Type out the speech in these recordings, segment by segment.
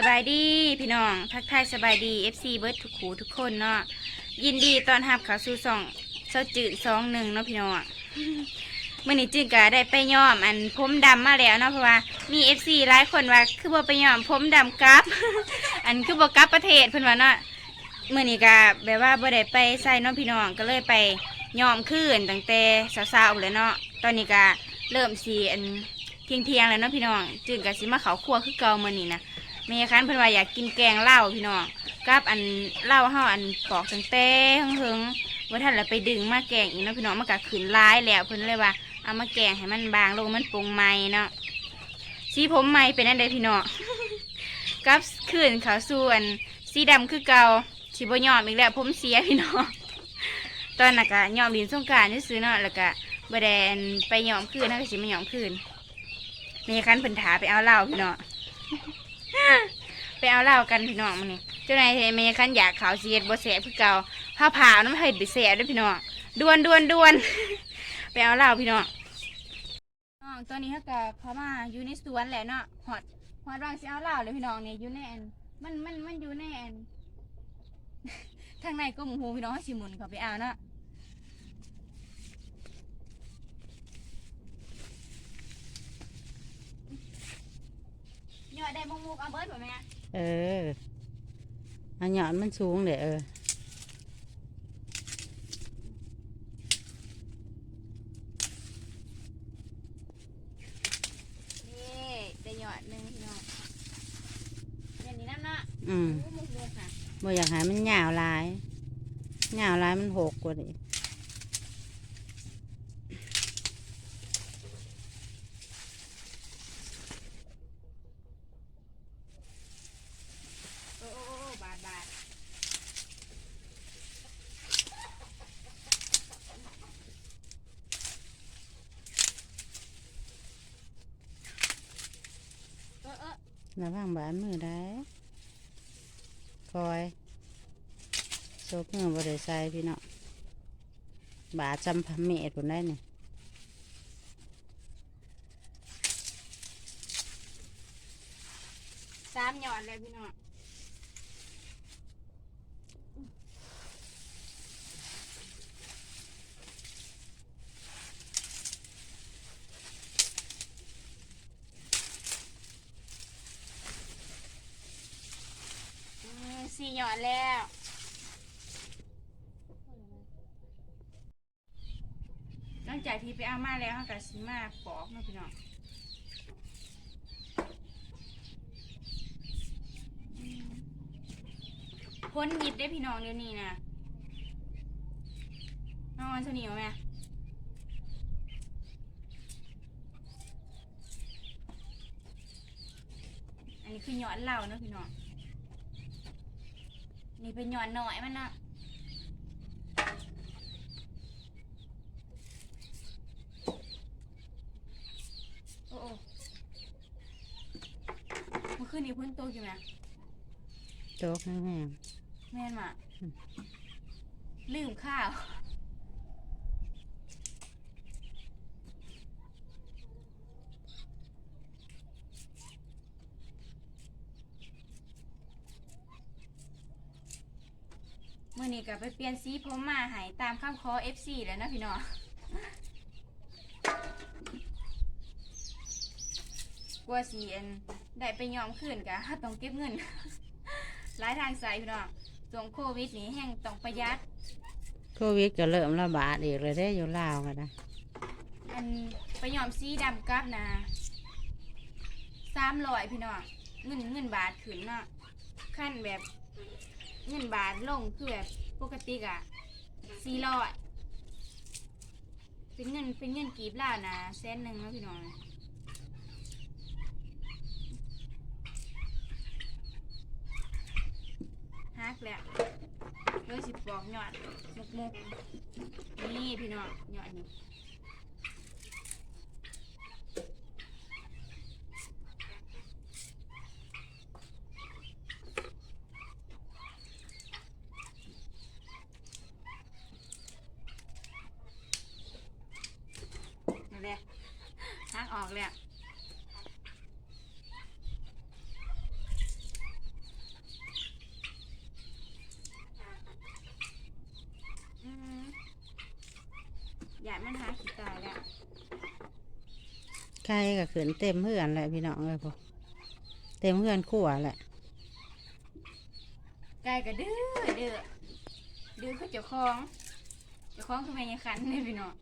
สบายดีพี่น้องทักทายสบายดี FC เบิร์ดทุกขูทุกคนเนาะยินดีตอนรับเข้าสู่สองเช้าจืดสองหนึ่งเนาะพี่น้องเมื่อนี้จืดก็ได้ไปย้อมอันผมดำมาแล้วเนาะเพราะว่ามี FC หลายคนว่าคือบ่ไปย้อมผมดำกลับ อันคือบ่กลับประเทศเพิ่นว่าเนาะเมื่อนี้ก็แบบว่าบ่ได้ไปใส่เนาะพี่น้องก็เลยไปย้อมคืนตั้งแต่เช้าๆเลยเนาะตอนนี้ก็เริ่มสีอันเที่ยงๆแล้วเนาะพี่น้องจืดก็สิมาเขาครัวคือเก่ามื้อนี้นะ แม่คันเพิ่นว่าอยากกินแกงเหล้าพี่น้องกับอันเหล้าเฮาอันปอกตั้งแต่เฮิงๆว่าท่านละไปดึงมาแกงอีกเนาะพี่น้องมันก็ขึ้นร้ายแล้วเพิ่นเลยว่าเอามาแกงให้มันบางลงมันปรุงใหม่เนาะสีผมใหม่เป็นอันใดพี่น้องกับขึ้นเขาวส่วนสีดำคือเก่าสิบยอมอีกแล้วผมเสียพี่น้องตอนนั้นก็ยอมดินสงการารซื้อเนาะแล้วก็บ่ได้อันไปยอมคืนนะก็สิมายอมคืนแม่คันเพิ่นถาไปเอาเหล้าพี่น้อง ไปเอาเหล้ากันพี่น้องมันนี่เจ้านายเทเมคันอยากขาวเสียดบ่แสบคือเก่าผ้าผ่าน้ำเห็ดไปแสบด้วยพี่น้องดวนดวนดวนไปเอาเหล้าพี่น้องน้องตอนนี้เขาก็เขามาอยู่ในสวนแหละเนาะหอดหอดวางสิเอาเหล้าเลยพี่น้องเนี่ยอยู่ในอันมันมันมันอยู่ในอันทางในก็หมูหูพี่น้องสิมุนเขาไปเอาเนาะ ยอดได้มุกมุกเอาเบิร์ดบ่แม่เอออันหยอดมันสูงเด้อเออนี่ได้หยอดหนึ่งพี่น้องอย่างนี้น้ำเนาะอืมมุกมุกค่ะบ่อยากให้มันยาวหลายยาวหลายมันหกกว่าดิ โอ้โอ้โอ้บาทบาทเออเออ ระวังบานมือได้คอยโซกมือบ่ได้ใส่พี่เนาะบาจำพะเมตุนได้เนี่ยสามหยอดเลยพี่เนาะอืมสี่หยอดแล้ว หลังจากที่ไปเอามา แล้วเขาก็สิมาปอกเนาะพี่น้องพ้นหยิบได้พี่น้องเดี๋ยวนี้นะนอนเท่านี้เอาไหมอันนี้คือหยอดเหล่าเนาะพี่น้องนี่เป็นหยอดหน่อยมันนะ อ้โอ้เมื่อคืนนี้เพิ่นโตกี่ไหมโจกแห้งแม่นมาลืมข้าวเมื่อนี้ก็ไปเปลี่ยนสีผมมาให้ตามคำขอ FC แล้วนะพี่น้อง กลัวสีอันได้ไปยอมขึ้นกะต้องเก็บเงิน หลายทางสายพี่น้องช่วงโควิดนี่แห้งต้องประหยัดๆโควิดก็เริ่มระบาดอีกเลยได้อยู่ลาวกันนะอันไปยอมสีดำกับนะสามร้อยพี่น้องเงินเงินบาทขึ้นเนาะขั้นแบบเงินบาทลงคือแบบปกติอะสี่ร้อยเป็นเงินเป็นเงินกีบล่าวนะแสนหนึ่งเนาะพี่น้อง ฮักแล้วเลยสิบอกหยอดมุกมุกนี่พี่น้องหยอดนี่นั่นแหละทางออกเลยอะ ไก่ก็ขึ้นเต็มเฮือนแหละพี่น้องเลยพอเต็มเฮือนขั่วแหละไก่ก็ดื้อดื้อดื้อคือเจ้าของเจ้าของคือแม่ยังคันนี่พี่น้อง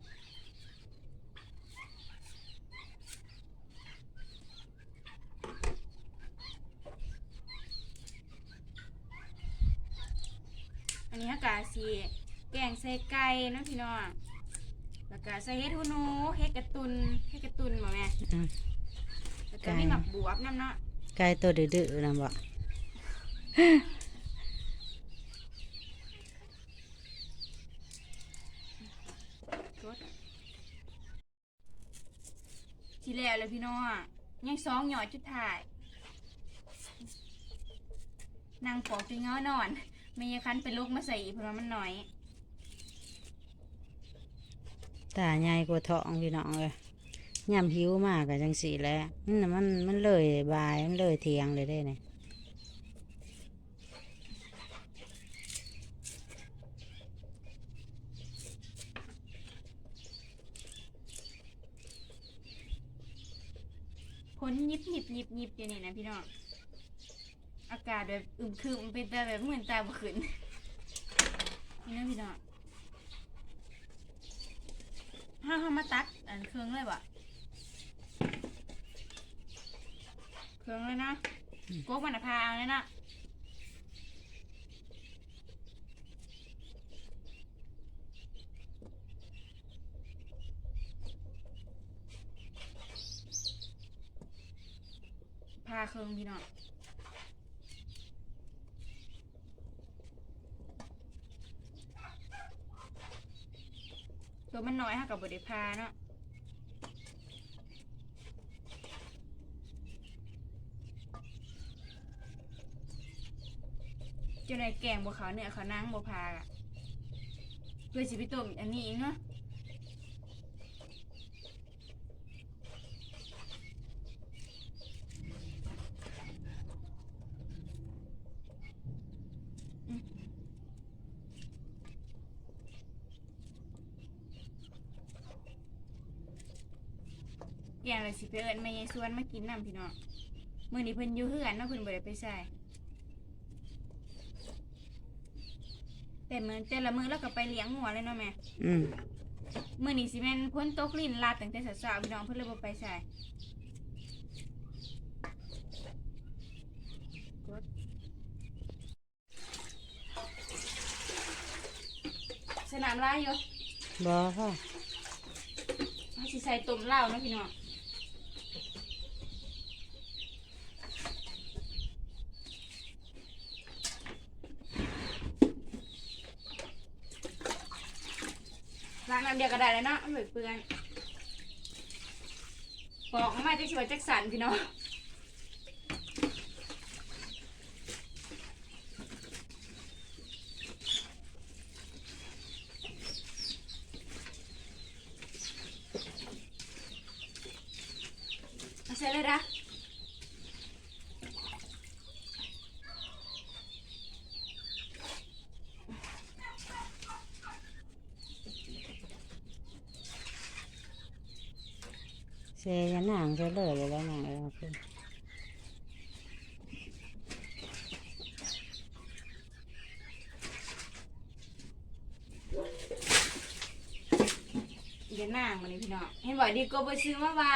อันนี้อากาศสีแกงใส่ไก่นะพี่น้อง ก็ใส่เฮ็ดหูหนูเฮ็ดกระตุนเฮ็ดกระตุนบ่แม่อืม แล้วก็มีหมักบวบน้ำเนาะไก่ตัวดื้อๆนะบอกรสทีแล้วเลยพี่น้องยังสองหยอดจุดถ่ายนางปอกจนเงานอนไม่ยคันเป็นลูกมาใส่อีกเพราะว่ามันน้อย ตาใหญ่กว่าท้องพี่น้องเลยย่ำหิวมากกับจังสีแล้วมันน่ะมันมันเลยบายมันเลยเทียงเลยได้เนี่ยพ้นยิบยิบยิบยิบอยู่นี่นะพี่น้องอากาศแบบอึมครึมเป็นแต่แบบเหมือนตาบ่ขึ้นนี่นะพี่น้อง ห้าห้ามาตัดอันเครื่องเลยบ่เครื่องเลยนะโกกมันอะพาเอาเลยนะพาเครื่องพี่น้อง ตัวมันน้อยฮะกับบริพาเนาะเจนในแกงบัวขาวเนื้อขาวนังบัวพาอะเพื่อสิพิต้มอันนี้เองเนาะ แกงเลยสิไปเอิญไม่ยายสวนมากินน้ำพี่น้องมื้อนี้เพิ่นอยู่เฮือนเนาะเพิ่นบ่ได้ไปใส่แต่มื้อแต่ละมื้อเราก็ไปเลี้ยงหัวเลยเนาะแม่อืมมื่อนี้สิแม่นพ้นตกลิ้นลาดตั้งแต่สาวๆพี่น้องเพิ่นเลยบ่ไปใส่สนามลายอยู่บอพ่อเฮาสิใส่ต้มเหล้าเนาะพี่น้อง ล้างน้ำเดียวก็ได้แล้วเนาะไม่เปื่อยบอกออกมาจะช่วยจักสันพี่น้อง เอาใส่เลยนะ เซ ยันหนังจะเลยเลยแล้วนังเลยนะคุณเดี๋ยวนางมาเลยพี่น้องเห็นบอกดีก็ไปซื้อมาไว้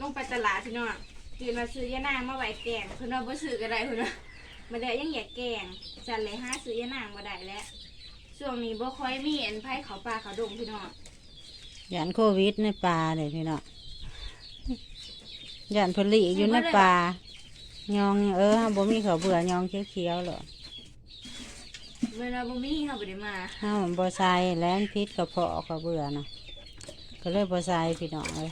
ลงไปตลาดพี่น้องตื่นมาซื้อยานางมาไว้แกงเพิ่นว่าบ่ซื้อก็ได้เพิ่นว่ามาได้ยังอยากแกงจันเลยหาซื้อยานางมาได้แล้ว ช่วงนี้บ่ค่อยมีอันไผเขาป่าเขาดงพี่น้องยันโควิดในป่าเลยพี่น้องยันผลิอยู่ในป่ายองเออบ่มีเขาวเบื่อยองเขียวๆหรอเวลาบ่มีเฮาบ่ได้มาห้ามันบ่ใส่แล้วมันพิษกระเพาะเขาเบื่อนะก็เลยบ่ใส่พี่น้องเลย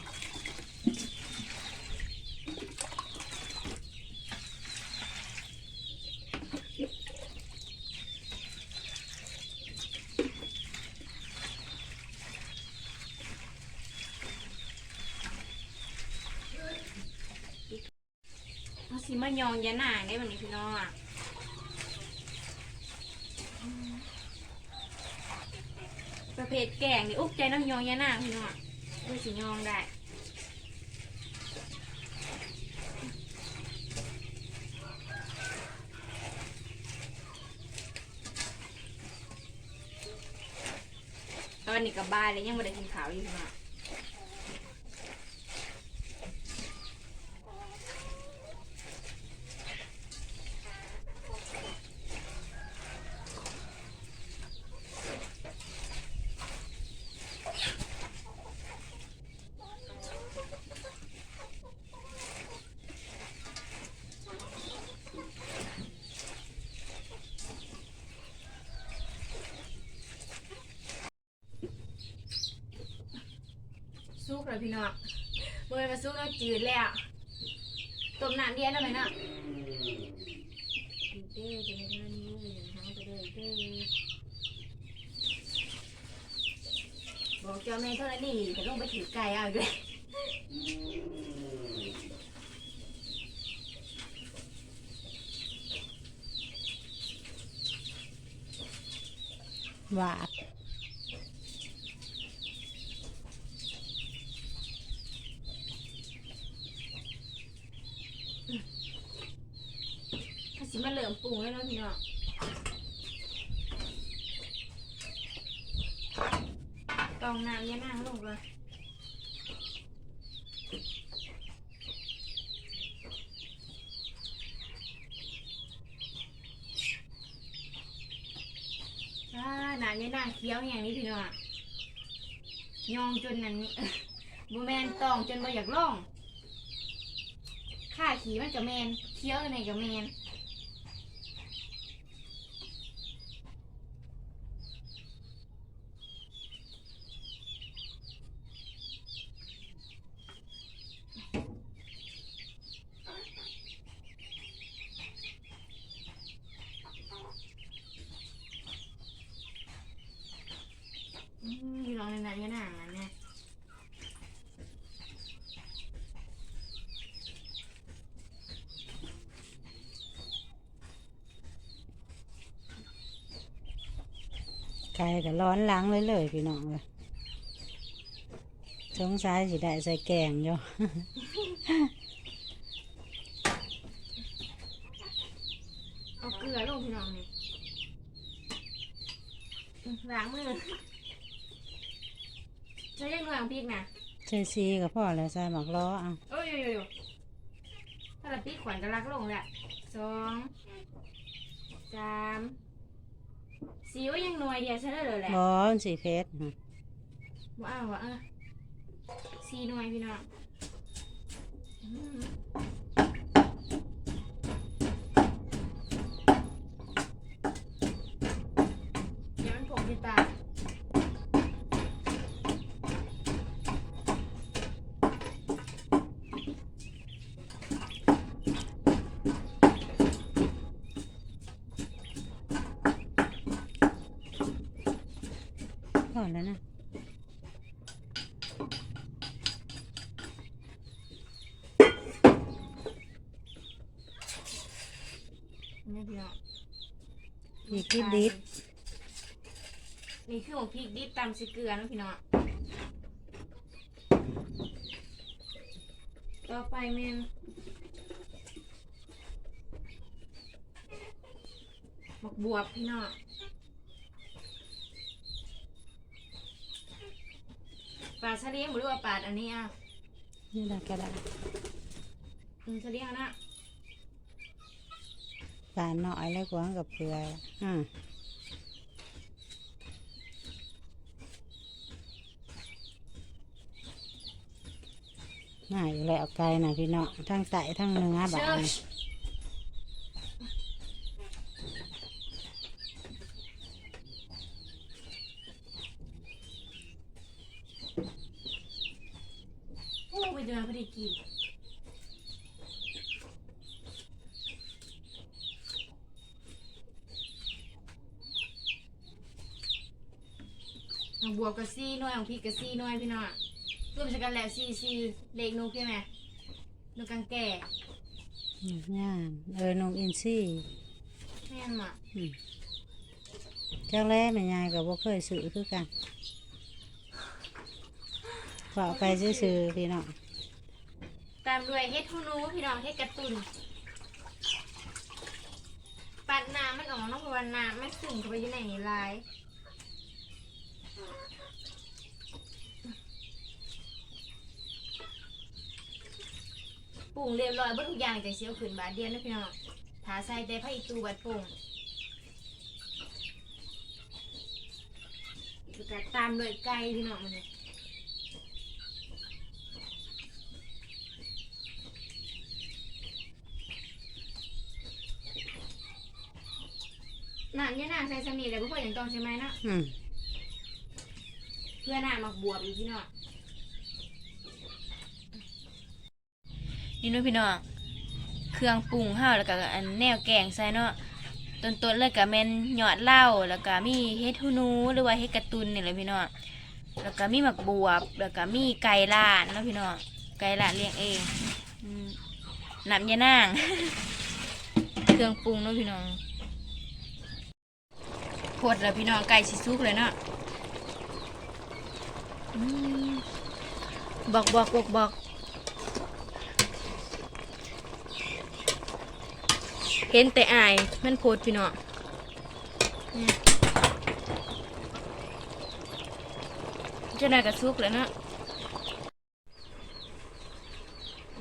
เฮาสิมา ยองยานางได้บัดนี้พี่น้องอะประเภทแกงนี่อุ๊บใจน้ำยองยานางพี่น้องอุ้ยสิยองได้ตอนนี้กับบ้านเลยยังไม่ได้กินข้าวอยู่พี่น้องซุก เลยพี่น้องเมื่อมาซุกแล้วจืดแล้วต้มน้ำเดียวได้ไหมเนาะเด้จะไม่ได้นี่เลยนะไปเด้อเด้บอกเจ้าแม่เท่านั้นนี่จะลงไปถือไก่เอาอีกเลยหวาด สิมาเหลิมปรุงแล้วเนาะพี่น้องกองน้ำยานั่งลงเลยอ่าน้ำยานั่งเคี้ยวอย่างนี้พี่น้องยองจนนั้นบูแมนตองจนบ่อยากล่องข้าขี่มันกับแมนเคี้ยวในกับแมน อืมอยู่ลองในนั้นยังหนังนั้นเนี่ย ไก่ก็ร้อนล้างเลยเลยพี่น้องเลยสงสัยสิได้ใส่แกงอยู่เอาเกลือลงพี่น้องนี่อืมล้างมือใช้ยังหน่วยของพริกนะใส่ซีกับพ่อแล้วใส่หมักล้อเอาโอ้ยโยโยโยถ้าเราพริกขวัญก็ลักลงแหละสองสาม สีว่ายังหน่วยเดียวใช่เลยแหละบอมันสีเพชรว่าเอาวะเออสี่หน่วยพี่น้องอืมเดี๋ยวมันผงที่ตา พอแล้วนะ นี่พี่น้องอีกที่ดิบนี่คือของพริกดิบตำใส่เกลือนะพี่น้องต่อไปแม่นหมกบวบพี่น้องปลาเฉลียงหรือว่าปลาอันนี้อะนี่แหละก็ได้อืมเฉลียงนะ ปลาหน่อยแล้วกวางกับเปลือยอ่าง่ายอยู่แล้วไก่นะพี่น้องทั้งไตทั้งเนื้อบานี่โอ้ไปเดินพอดีกินของบ วบกับซี่หน่วยของพี่กับซี่หน่วยพี่น้องรวมกันแล้วซี่ซี่เล็กนุกใช่ไหมนุกกังแก่งานเออนกอินซี่แม่นมาอืมแกจ้าแล้แม่ยายก็บ่เคยซื้อคือกันฝากไปซื้อๆพี่น้องตามด้วยเฮ็ดฮูนูพี่น้องเฮ็ดกระตุนปัดน้ำมันออกเนาะเพราะว่าน้ำมันซึมเข้าไปอยู่ในนี่หลาย ปรุงเรียบร้อยเบิดทุกอย่างจะเสียวขึ้นบาทเดียวนะพี่น้องถาใส่แต่ผ้าอีตูบัดปรุงแล้วก็ตามด้วยไก่พี่น้องมันนี่น้ำเนี่ยน้ำใส่สนิทเลยพวกคนอย่างตองใช่ไหมเนาะอืมเพื่อน้ำหมักบวบอีกพี่น้อง นี่นู้นพี่น้อง เครื่องปรุงห้าวแล้วก็อันแนวแกงใส่เนาะต้นต้นๆเลยก็แมนหยอดเหล้าแล้วก็มีเฮ็ดฮูนูหรือว่าเฮ็ดกระตุนนี่แหละพี่น้องแล้วก็มีหมักบวบ แล้วก็มีไก่ลานเนะพี่น้องไก่ลานเลี้ยงเองน้ำยานาง เครื่องปรุงนะพี่น้องพดแล้วพี่น้องไก่สิสุกเลยเนาะบอกบอกบอกบอก เห็นแต่อายมันโพดพี่น้องนี่เจะนายกระซุกแล้วเนาะ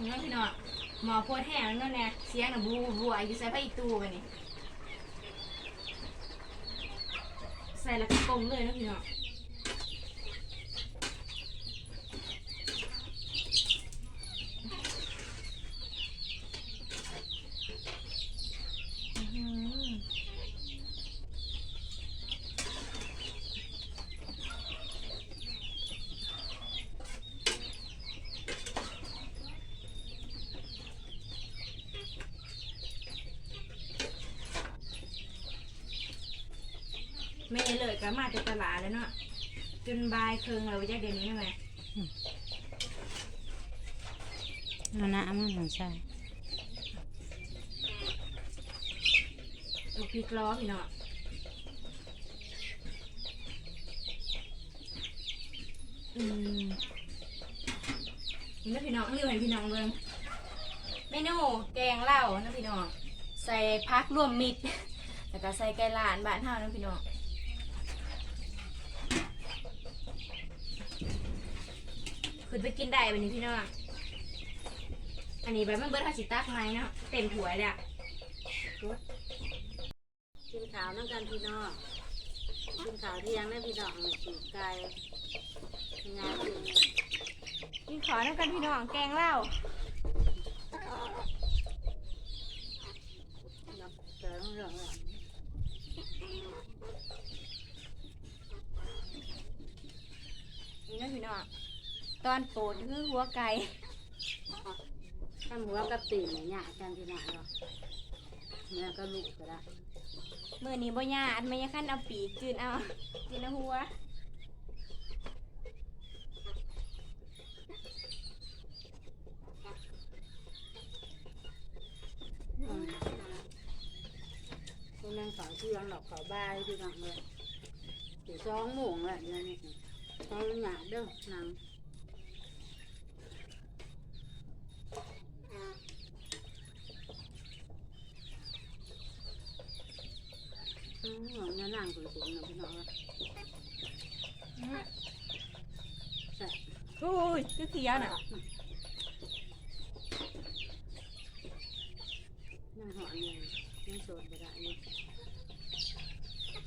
นี่เนาะพี่น้องหมอโพดแห้งแล้วเนี่ยเสียงน่ะบูบัวอยู่ใส่ผ้าอีตูไปนี่ใส่ล้วก็กลมเลยนะพี่น้องอื้อหือแม่เลย ก็มาจากตลาดแล้วเนาะจนบายเคืองเราจะเดี๋ยวนี้นะแม่เอาน้ำมันหันใส่ลูกพริกล้อพี่น้องอืมนี่นะพี่น้องนี่ให้พี่น้องเบิ่งเมนูแกงเหล้านะพี่น้อง ใส่พักรวมมิตรแล้วก็ใส่ไก่ลานบ้านเฮานะพี่น้อง คุณไปกินได้วันนี้พี่น้อง อันนี้แบมันเบิร์ดฮาสิตักไหมเนาะเต็มถ้วยเลยอะกินขาวนั่งกันพี่น้องกินขาวเที่ยงนะพี่น้องเลยกินไก่งานกินกินขอน้ำกันพี่น้องแกงเหล้านับเจอเรื่องนี่นะพี่น้อง ตอนโปนคือหัวไก่ข้ามหัวกับตีนเนี่ยยากกันพี่น้องเนาะแม่ก็ลูกก็ได้มือนี้บ่ยาอันไม่ยาขั้นเอาปีกจืนเอาจืนเอาหัวอืมคุณนั่งเขาเที่ยงหรอกเขาบายพี่น้องเลยถึงสองโมงแล้วเดี๋ยวนี้เขาหยาดเด้อนังอื มหวังจะนั่งคุยๆนะพี่น้องเอ้ยแต่อุ้ยคือเขียวน่ะนั่งหอนเลยนั่งโสดบ่ได้เลย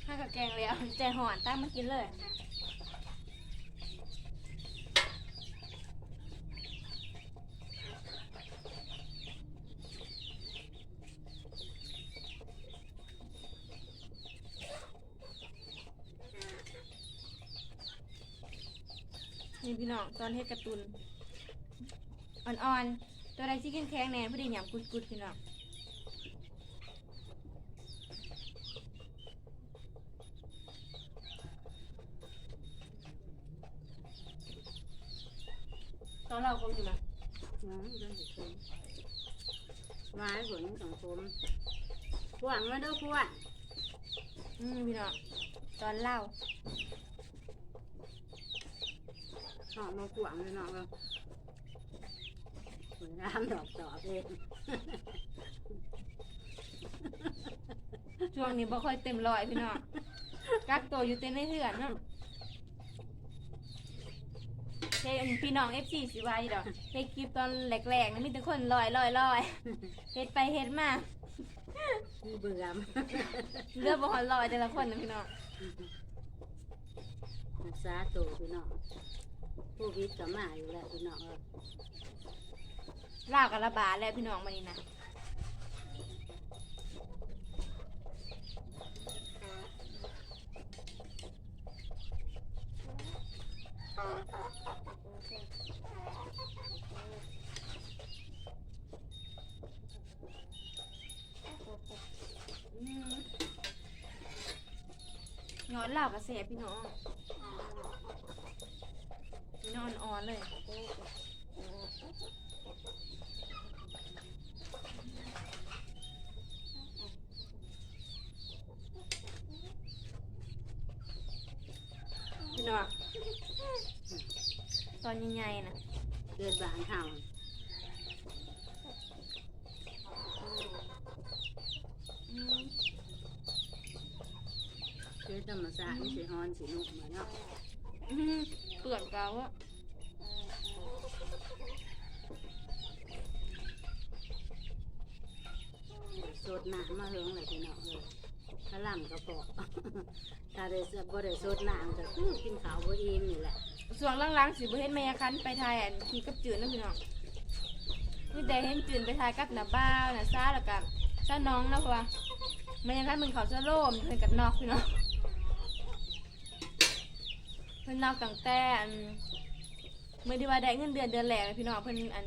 ข้ากับแกงแล้วใจห่อนตั้งมากินเลย นี่พี่น้องตอนเฮ็ดการ์ตูนอ่อนๆ ตัวใดที่แข็งๆแน่พอดีหยำกุดๆพี่น้อง ตอนเราคงอยู่นะ น้องเดินไปชมไม้ผลสังคมพวงมาดูพวง อืมพี่น้อง ตอนเล่า เนาะมากวาง เลยเนาะก็สวยงามดอกดอกเองช่วงนี้บ่ค่อยเต็มร้อยพี่น้องกักตัวอยู่เต็มในเถื่อนเนาะเฮ้ยพี่น้อง FC สิวายดอกเฮ็ดคลิปตอนแรกๆนะมีแต่คนลอยลอยลอยเฮ็ดไปเฮ็ดมาเบื่อมเลือกบ่ฮอดลอยแต่ละคนนะพี่น้องรักษาตัวพี่น้อง โควิดก็มาอยู่แล้วพี่น้องเออลาวกับระบาดแล้วพี่น้องมานี่นะย้อนลาวกับเสบพี่น้อง พี่น้องอ่อนๆเลยพี่น้องตอนใหญ่ๆนะเกิดบานเฮาอืมเกิดธรรมชาติสิฮอนสินุ่มมาเนาะอืมเปลือกเกาอะ สดน้ำมาเฮิงเลยพี่น้องเลยถ้าล่ำก็ปอกถ้าได้สบ่ได้สดน้ำก็คือกินข้าวบ่อิ่มนี่แหละส่วนล่างๆสิบ่เห็นแม่คันไปทายอันขี่กับจืดนะพี่น้องนี่แต่เห็นจืดไปทายกับหน้าบ้าวหน้าซ่าแล้วกับซ่าน้องนะเพราะว่าแม่คันมึงเขาจะโล่มเพิ่นกับนอกพี่น้องเพิ่นนอกตั้งแต่อันเมื่อที่ว่าได้เงินเดือนเดือนแรกเลยพี่น้องเพิ่นอัน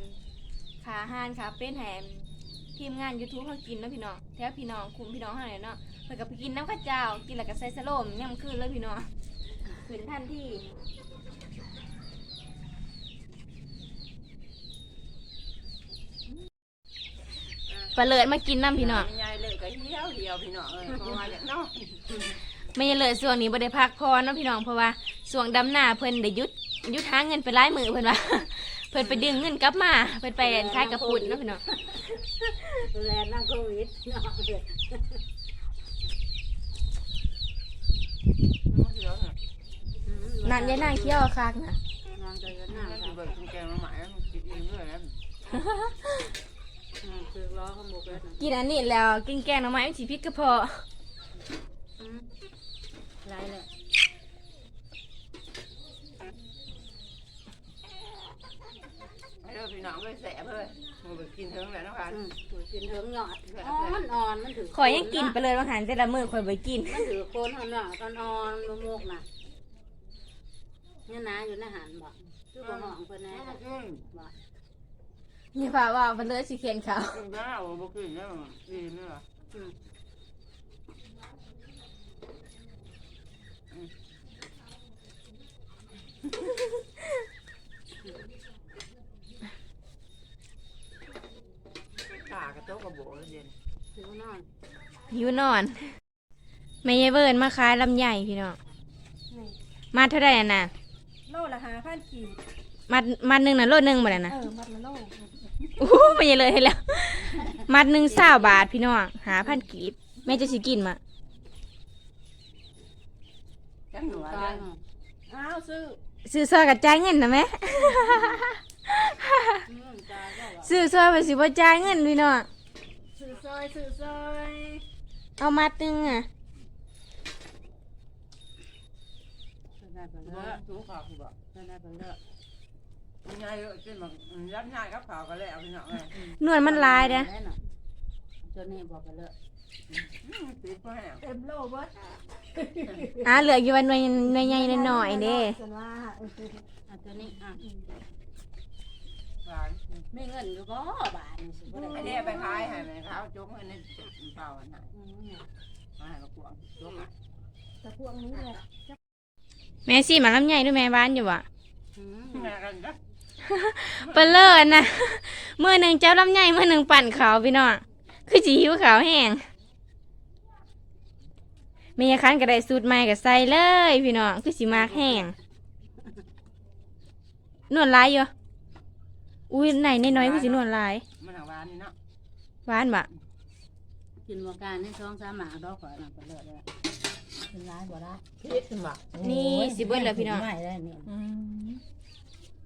ขาห้านขาเป็นแหม ทีมงาน YouTube เขากินเนาะพี่น้องแถวพี่น้องคุมพี่น้องเฮาเนี่ยเนาะเพิ่นก็ไปกินน้ำข้าวเจ้า กินแล้วก็ใส่สโลมย่ำคืนเลยพี่น้องขึ้นทันทีปลาเลิศมากินน้ำพี่น้องยายเลยก็เหี่ยวเหี่ยวพี่น้องเอ้ยเพราะว่าอย่างเนาะไม่ใช่เลยส่วงนี้บ่ได้พักพรเนาะพี่น้องเพราะว่าส่วงดำหน้าเพิ่นได้หยุดหยุดหาเงินไปหลายมือเพิ่นว่าเพิ่นไปดึงเงินกลับมา เพิ่นไปขายกระปุ่นเนาะพี่น้อง ดูแลนั่งโควิดเนาะเลยน้องเหี่ยวเนี่ยอืมนั่นยายนางเคี้ยวคักนะนางจะก็นั่นั่งงสิครับเบิกกินแกงมาใหม่แล้วมันกินเองเลยนะอืมคือล้อเขาหมกแล้วนะกินอันนี้แล้วกินแกงหน่อไม้มันสิพิษกระเพาะอืมไรเลยให้เราพี่น้องเลยแสบเลยมันไปกินเทิงแล้วนะคะ อืมปวด กินเถิงหยอดอ่อนอ่อนมันถือข่อยยังกินไปเลยว่าหันแต่ละมื้อข่อยบ่กิน มันถือโคนอ่อนหยอดอ่อนอ่อนมะม่วงน่ะเนี่ยนะอยู่ในหันบ่คือบ่ห้องเพิ่นแน่ไม่กินบ่นี่ว่าว่าเพิ่นเลยสิเขียนเขากินแล้วบ่กินแล้วดีนี่หรออืมขากระโต๊ะกระโบแล้วเย็นถือนอนหิวนอนแม่ยายเวิร์นมาขายลำไยพี่น้องมาเท่าไหร่น่ะโลละหาพันกีบมัดมัดหนึงน่ะโลนึงบ่ได้นะเออมัดละโลโอ้โหไม่ใช่เลยให้แล้ว มัดหนึ่งเศร้าบาทพี่น้องหาพันกีบแม่จะสิกินมาจังหนูตาเรื่ยองอ้าวซื้อซื้อซอยกับจ่ายเงินนะแม่อืมตายก็ว่าซื้อซอยไปสิบ่จ่ายเงินพี่น้องซื้ อซอยซื้อซอยเอามัดหนึงอะได้ไปเอเลอยสูงขาวคือบอกได้ไปเลยยายกินแบบรับง่ายกับขาวก็แล้วพี่น้องเลยนวลมันลายเด้อตัวนี้บอกไปเลยติดก็แห้งเต็มโลเบิดอ่าเหลืออยู่วันหน่วยหน่วยใหญ่หน่อยๆเด้ส่วนว่าเอออะตัวนี้อะหวาน มีเงินอยู่บ่บาทนี่สิบ่ได้ไอ้เนี่ยไปขายให้แม่เขาจกเงินในเปล่าอันไหนอืมมาให้มากวงจกอะแต่พวกนี้แหละแม่สิมาลำใหญ่ด้วยแม่บ้านอยู่ว่ะอืมแม่กันจ้ะเปนเลิศนะมื้อหนึงเจ้าลำใหญ่มื้อหนึงปั่นขาวพี่น้องคือสิหิวขาวแห้งมีคันก็ได้สูตรใหม่ก็ใส่เลย พี่น้องคือสิมากแห้งนวลหลายอยู่ อุ้ยไหนน้อยๆคือสินวลหลายมันหางหวานนี่เนาะหวานบ่กินวการในท้องสามหมากดอกขอหนักไปเลยเลยเป็นร้ายบ่ได้พิษหมักนี่สิเบิ้ลแล้วพี่น้องไม่ได้นี่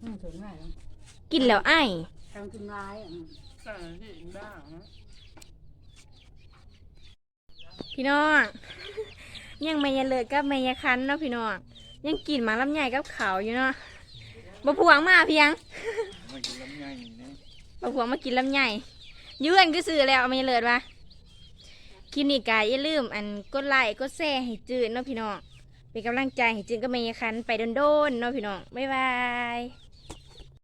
ไม่ถึงไม่แล้วกินแล้วไอ้ายทำกินร้ายอะก็ที่บ้างนะพี่น้องยังไม่ยาเลิกกับไม่ยาคันเนาะพี่น้องยังกินหมาลำไยกับเขาวอยู่เนาะบ่พวงมาเพียง มากินลำไยนี่วงมากินลำไยยืนก็ซื้อแล้วเอาไม่เลิศวะคลิปนี้กายอย่าลืม อันกดไลค์กดแชร์ให้จืดเนาะพี่น้องเป็นกำลังใจให้จืดก็ไม่ยาคันไปโดนๆเนาะพี่น้องบ๊ายบาย